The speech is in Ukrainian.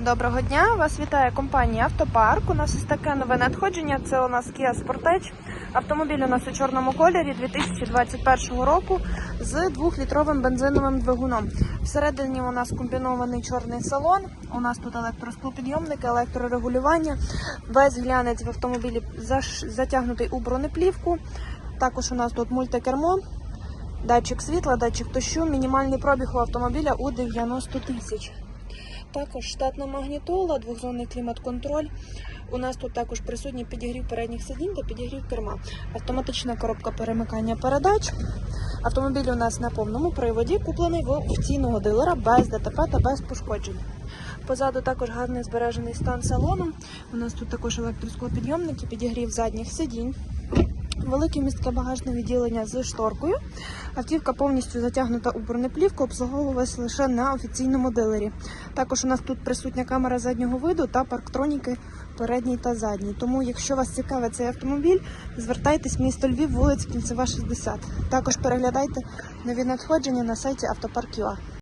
Доброго дня! Вас вітає компанія Автопарк. У нас ось таке нове надходження. Це у нас Kia Sportage. Автомобіль у нас у чорному кольорі 2021 року з 2-літровим бензиновим двигуном. Всередині у нас комбінований чорний салон. У нас тут електросклопідйомники, електрорегулювання. Весь глянець в автомобілі затягнутий у бронеплівку. Також у нас тут мультикермо, датчик світла, датчик дощу, мінімальний пробіг у автомобіля у 90 тисяч. Також штатна магнітола, двохзонний клімат-контроль. У нас тут також присутній підігрів передніх сидінь та підігрів керма. Автоматична коробка перемикання передач. Автомобіль у нас на повному приводі, куплений в офіційного дилера без ДТП та без пошкоджень. Позаду також гарний збережений стан салону. У нас тут також електросклопідйомники, підігрів задніх сидінь. Велике містке багажне відділення з шторкою. Автівка повністю затягнута у бронеплівку, обслуговувалась лише на офіційному дилері. Також у нас тут присутня камера заднього виду та парктроніки передній та задній. Тому, якщо вас цікавить цей автомобіль, звертайтесь в місто Львів, вулиця Кільцева, 60. Також переглядайте нові надходження на сайті Автопарк.ua.